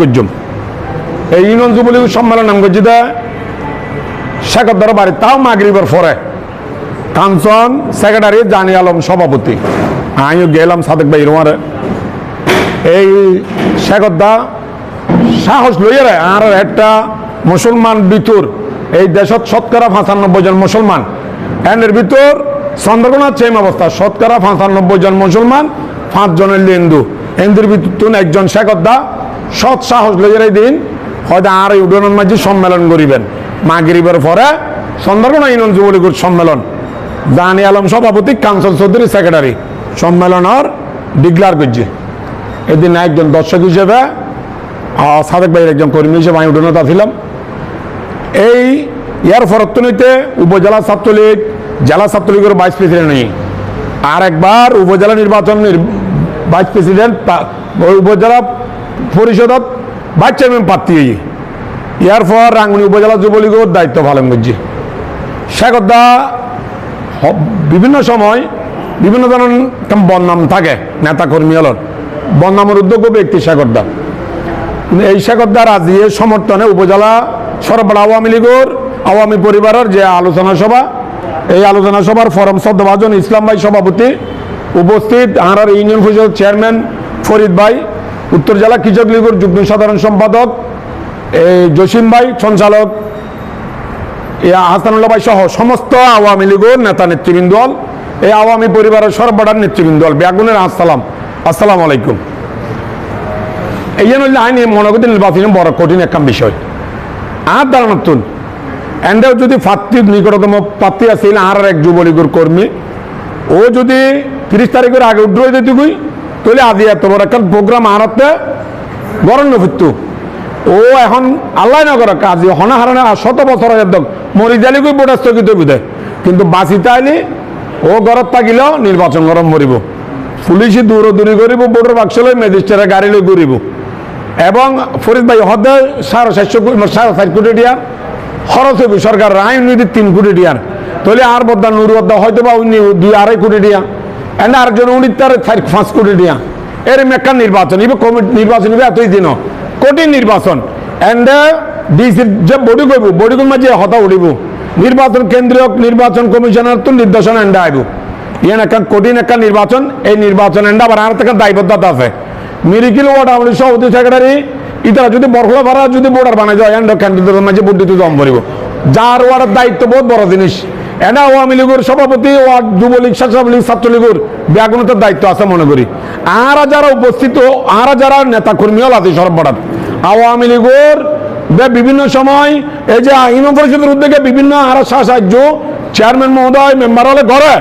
করছুম এই ইউনিয়ন যুবলীগ সম্মেলন নাম করছি দা। বাড়ি, তাও মাগরিবের পরে। কাঞ্চন, সেক্রেটারি, জানি আলম, সভাপতি। আমিও গেলাম সাদেক ভাই রুমারে এই সাহস আর একটা মুসলমান ভিতর এই দেশত শতকরা পঁচানব্বই জন মুসলমান। এর ভিতর চন্দ্রকোনার সেম অবস্থা, শতকরা পঁচানব্বই জন মুসলমান পাঁচ জনের হিন্দু হিন্দুর ভিতর একজন শেখর দা সৎ সাহস লইয়ার এই দিন। হয়তো আর এই উডানের মাঝে সম্মেলন করিবেন। মাগরিবের পরে চন্দ্রকোনা ইউনিয়ন যুবলীগের সম্মেলন। জানি আলম সভাপতি, কাঞ্চন চৌধুরী সেক্রেটারি সম্মেলনের ডিক্লার করছে। এদিন একজন দর্শক হিসেবে সাদেক ভাইয়ের একজন কর্মী হিসেবে আমি উডনত ছিলাম। এই ইয়ার ফরত্তনীতে উপজেলা ছাত্রলীগ, জেলা ছাত্রলীগের ভাইস প্রেসিডেন্ট নেই আর একবার উপজেলা নির্বাচন নির- ভাইস প্রেসিডেন্ট উপজেলা পরিষদত ভাইস চেয়ারম্যান প্রার্থী হই। ইয়ার পর রাঙ্গুনি উপজেলা যুবলীগের দায়িত্ব পালন করছে শেখর দা বিভিন্ন সময় বিভিন্ন ধরনের বদনাম থাকে নেতা কর্মী হল বদনামের উদ্যোগ ব্যক্তি শেখর দা কিন্তু এই শেখরদার আজিয়ে সমর্থনে উপজেলা সরবরাহ আওয়ামী লীগের আওয়ামী পরিবারের যে আলোচনা সভা, এই আলোচনা সভার ফরম সদ্যভাজন ইসলাম ভাই সভাপতি উপস্থিত আর ইউনিয়ন পরিষদ চেয়ারম্যান ফরিদ ভাই উত্তর জেলা কৃষক লীগের যুগ্ম সাধারণ সম্পাদক, এই জসিম ভাই, সঞ্চালক হাসানুল্লাহ ভাই সহ সমস্ত আওয়ামী লীগের নেতা নেতৃবৃন্দ এই আওয়ামী পরিবারের সর্বদার নেতৃবৃন্দ বেগুনের আসসালাম। আসসালামু আলাইকুম। এই জন্য আইন মনে করতে নির্বাচন বড় কঠিন একটা বিষয়। আর নতুন। এন্ডেও যদি ফাত্তি নিকটতম প্রার্থী আছিল আর এক যুবলীগের কর্মী, ও যদি তিরিশ তারিখের আগে উড্র যেত গুই তাহলে আজি এত বড় একটা প্রোগ্রাম আনাতে গরণ্য ফিরতু ও এখন আল্লাহ না করে কাজী হনা হারানে শত বছর একদম মরি জালি গই বোর্ড স্থগিত বুঝে কিন্তু বাঁচিতে আইলি ও ঘরত থাকিলেও নির্বাচন গরম মরিব। পুলিশে দূর দূরি করিব বোর্ডের বাক্স লই ম্যাজিস্ট্রেটের গাড়ি লই ঘুরিব। এবং ফরিদ ভাই, হদে চারশো কোটি সাড়ে চার কোটি টিয়ার খরচ হইব। সরকার আইন নীতি তিন কোটি টিয়ার। তাহলে আর বদ্দা নুর বদ্দা হয়তো বা দুই আড়াই কোটি টিয়া। এন্ড আরেকজন উনি তার পাঁচ কোটি টিয়া এর মেকান নির্বাচন ইবে কমিটি নির্বাচন ইবে এতই দিন কঠিন নির্বাচন এন্ড ডিসির যে বডি করব বডি কোন মাঝে হতা উঠিব নির্বাচন কেন্দ্রীয় নির্বাচন কমিশনার তো নির্দেশনা এন্ডা আইব ইয়ান একটা কঠিন একটা নির্বাচন এই নির্বাচন এন্ডা আবার আর থেকে দায়বদ্ধতা আছে মিরিকিল ওয়ার্ড আমলি সভাপতি সেক্রেটারি ইতারা যদি বরফলা ভাড়া যদি বোর্ডার বানাই যায় এন্ড ক্যান্ডিডেটের মাঝে বুদ্ধি তো জম করিব যার ওয়ার্ডের দায়িত্ব বহুত বড় জিনিস এনা আওয়ামী লীগের সভাপতি ওয়ার্ড যুবলীগ স্বেচ্ছাসেবক ছাত্রলীগের ব্যাগুণতার দায়িত্ব আছে মনে করি। আর যারা উপস্থিত, আর যারা নেতা কর্মীও আছে সর্বরাত আওয়ামী লীগের বিভিন্ন সময় এই যে আইন পরিষদের উদ্যোগে বিভিন্ন আর সাহায্য চেয়ারম্যান মহোদয়, মেম্বার হলে ঘরে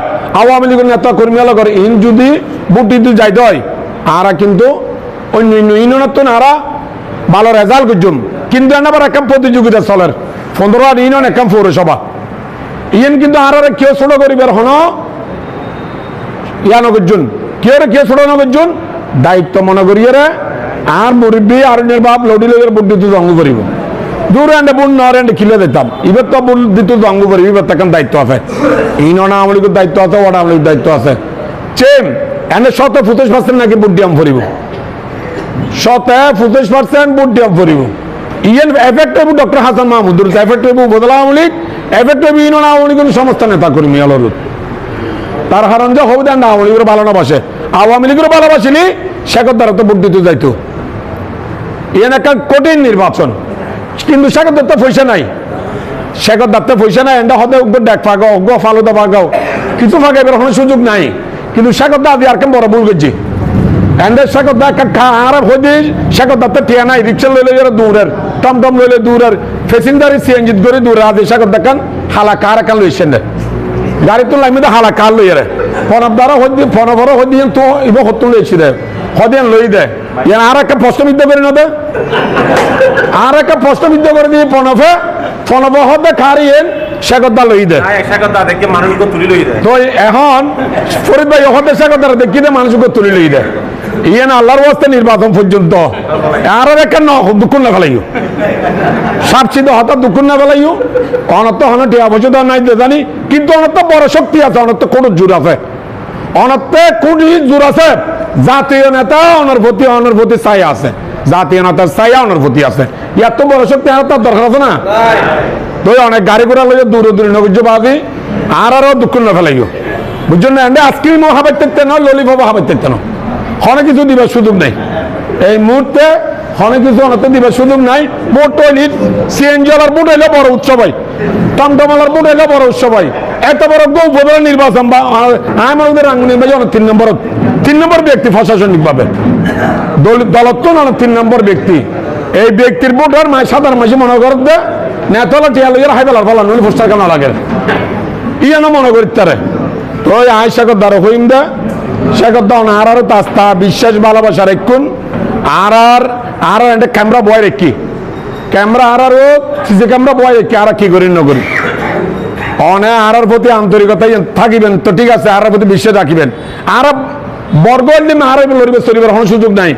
আওয়ামী লীগের নেতা কর্মী হলে ঘরে ইন যদি বুট দিতে যাইতে হয়, আরা কিন্তু অন্য তো আরা ভালো রেজাল্ট করছুম কিন্তু এনে আবার একটা প্রতিযোগিতা চলের। পনেরো আর ইউনিয়ন একটা পৌরসভা। ইয়েন কিন্তু আর কেউ ছোট করিবার হন? ইয়া নগরজন কেউ রে কেউ ছোট নগরজন দায়িত্ব মনে করিয়ে আর মুরব্বী, আর বাপ লডি লগের বুট দিতে অঙ্গ করিব। দূর এন্ডে বুট নর এন্ডে খিলে দিতাম। এবার তো বুট দিতে অঙ্গ করিব এবার তখন দায়িত্ব আছে। এই ননা আমলিকের দায়িত্ব আছে ওটা আমলিকের দায়িত্ব আছে। চেম এনে শত পঁচিশ পার্সেন্ট নাকি বুট দিয়াম ফুরিব শতে পঁচিশ পার্সেন্ট বুট দিয়াম ফুরিব মাহমুদুর এফেক্ট হইব বদলা আমলিক এফেক্ট হইব ইনন আওয়ামী লীগের সমস্ত নেতা কর্মী আলোর তার কারণ যে হবু দেন আওয়ামী লীগের ভালো না বাসে আওয়ামী লীগের ভালোবাসিনি শেখর দ্বারা তো ভোট দিতে যাইতো ইয়েন একটা কঠিন নির্বাচন কিন্তু শেখর দত্ত পয়সা নাই শেখর দত্ত পয়সা নাই এন্ডা হতে উগ্র দেখ ফাগাও উগ্র ফালুদা ফাগাও কিছু কোনো সুযোগ নাই কিন্তু শেখর দা আর কেন বড় ভুল করছি এন্ডে শেখর দা একটা আর হদি শেখর দত্ত টিয়া নাই রিক্সা লইলে যারা দূরের টমটম লইলে দূরের ফেসিন্দারি সিএনজিত করে দূরে আদি শেখর দেখান হালা কার একান লইছেন না গাড়ি তো লাগবে হালা কার লই রে ফনব দ্বারা হদি ফনবর হদি তো ইব হতুন লইছি রে হদিয়ান লই দে ইয়ান আর একটা প্রশ্নবিদ্ধ করে না দে আর একটা প্রশ্নবিদ্ধ করে দিয়ে ফনফে ফনব হদে খারিয়েন শেখর দা লই দে হ্যাঁ মানুষকে তুলি লই দেয় তো এখন ফরিদ ভাই হতে শেখর দ্বারা দেখি দে মানুষকে তুলি লই দে ইয়ে না, আল্লাহর বস্তে নির্বাচন পর্যন্ত। আর একটা ন দুঃখ না ফেলাইও। সাপসিদ হঠাৎ দুঃখ না ফেলাইও। অনত হন টিয়া নাই জানি। কিন্তু বড় শক্তি আছে অনত কোন জোর আছে। অনতে কোটি জোর আছে। জাতীয় নেতা অনর প্রতি আছে। চাইয়া ওনার প্রতি আছে। এত বড় শক্তি আর তার দরকার আছে না? তো অনেক গাড়ি ঘোড়া লইয়া দূরে দূরে নগর্য বাদি আর আরও দুঃখ না ফেলাইও। বুঝছেন না? এন্ডে আইসক্রিমও হাবাই থাকতে না। ললিপপও না অনেক কিছু দিবার সুযোগ নেই। এই মুহূর্তে অনেক কিছু অনেক দিবার সুযোগ নাই। বোট টয়লেট সিএনজি ওয়ালার বোট হইলে বড় উৎসব হয়। টমটমালার বোট হইলে বড় উৎসব হয়। এত বড় গৌ উপজেলা নির্বাচন বা আমাদের নির্বাচন তিন নম্বর। তিন নম্বর ব্যক্তি প্রশাসনিক ভাবে দলত্ব না তিন নম্বর ব্যক্তি। এই ব্যক্তির ভোটার মায় সাধারণ মাসে মনে করতে নেতলা টিয়া লইয়ার হাই বেলার ফলান পোস্টার কেন লাগে। ইয়ানো মনে করি তারে। তো ওই আয় শেখর দ্বারা হইম দে শেখর দাও আর আরও তাস্তা, বিশ্বাস ভালোবাসা রেখুন আর আর আর একটা ক্যামেরা বয় রেখি। ক্যামেরা আর আরও সিসি ক্যামেরা বয় রেখি আর কি করি, না করি। অনে আরার প্রতি আন্তরিকতা থাকিবেন, তো ঠিক আছে, আরার প্রতি বিশ্বাস রাখিবেন। আর বর্গ আর লড়িবে, চলিবার কোনো সুযোগ নাই।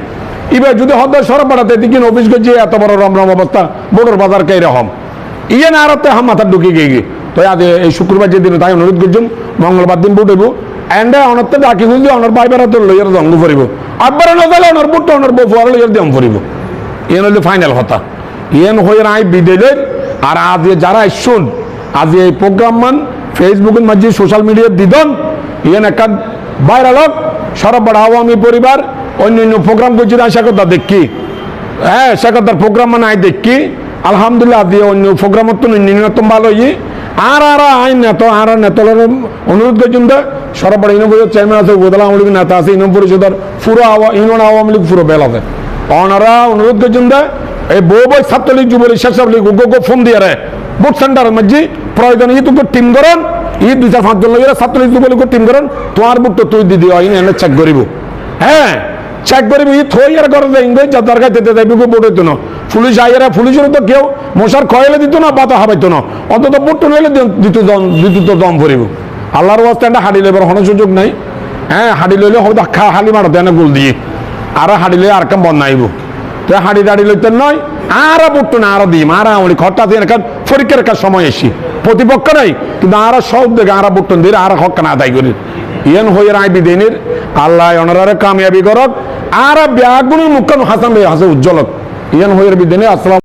এবার যদি হদ সরব বাড়াতে দিকে অফিস করছে এত বড় রমরম অবস্থা, বড়োর বাজার কে রকম ইয়ে না আরতে হাম মাথা ঢুকে গিয়ে তো আজ এই শুক্রবার যে দিন তাই অনুরোধ করছুম, মঙ্গলবার দিন বুট হইব। এন্ডে অনতে ডাকি খুঁজলে অনর বাই বেড়াতে লইয়ার জঙ্গ ফুরিব একবার নজালে অনর বুট অনর বউ ফুয়ার লইয়ার দম ফুরিব ইয়ে হইলে ফাইনাল কথা ইয়েন হয়ে আই বিদেলের আর আজ যারা শুন আজ এই প্রোগ্রাম মান ফেসবুকের মাঝে সোশ্যাল মিডিয়া দিদন ইয়েন একটা ভাইরাল হোক সরবরাহ আওয়ামী পরিবার অন্য অন্য প্রোগ্রাম করছি না শেখরদার দেখি হ্যাঁ শেখরদার প্রোগ্রাম মানে আই দেখি আলহামদুলিল্লাহ দিয়ে অন্য প্রোগ্রাম তো ন্যূনতম ভালো আর আর আইন নেত আর নেতলের অনুরোধ করছেন সরবরাহ ইউনিয়ন চেয়ারম্যান আছে উপজেলা আওয়ামী লীগ নেতা আছে ইউনিয়ন পরিষদের পুরো ইউনিয়ন আওয়ামী লীগ পুরো বেল আছে ওনারা অনুরোধ করছেন যে, এই বউ বই ছাত্রলীগ, যুবলীগ স্বেচ্ছাসেবক লীগ গো গো ফোন দিয়ে রে। বুথ সেন্টার মধ্যে প্রয়োজন ই তোকে টিম করেন ই দুই চার পাঁচজন লোকেরা ছাত্রলীগ যুবলীগ টিম করেন, তোমার বুট তো তুই দিদি হয়, এনে চেক করিব। হ্যাঁ চেক করিব ই থই আর করে দেয় ইংরেজ যা দরকার দিতে বিকু বুট হইতো না। পুলিশ আইয়ারা পুলিশের তো কেউ মশার খয়েলে দিত না, বাতা হাবাইতো না। অন্তত বুট নইলে দিত দম দিত দম ভরিব। আল্লাহর অবস্থাটা হাঁড়ি লেবার কোনো সুযোগ নাই। হ্যাঁ হাঁড়ি লইলে হবে খা হালি মারো দেয় না গোল দিয়ে। আর হাঁড়ি লইলে আর কাম বন্যাইব তো হাঁড়ি দাঁড়ি লইতে নয়, আর বুট্টু না আরও দিম, আর আমলি খরটা দিয়ে এখান পরীক্ষার একটা সময় এসি। প্রতিপক্ষ নাই, কিন্তু আর সব দেখে আর বুট্টন দিয়ে আর হক না আদায় করি ইয়েন হয়ে আই বিদিনের আল্লাহ অনারে কামিয়াবি করক, আর ব্যাগুনের মুখ্য হাসান হাসে উজ্জ্বলক। ইয়েন হয়ে বিদিনে আসসালাম